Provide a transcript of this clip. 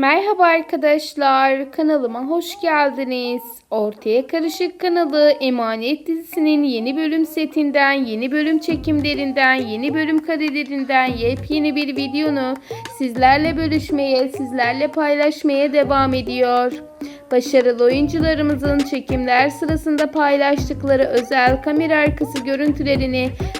Merhaba arkadaşlar, kanalıma hoş geldiniz. Ortaya Karışık kanalı Emanet dizisinin yeni bölüm setinden, yeni bölüm çekimlerinden, yeni bölüm karelerinden yepyeni bir videonu sizlerle bölüşmeye, sizlerle paylaşmaya devam ediyor. Başarılı oyuncularımızın çekimler sırasında paylaştıkları özel kamera arkası görüntülerini,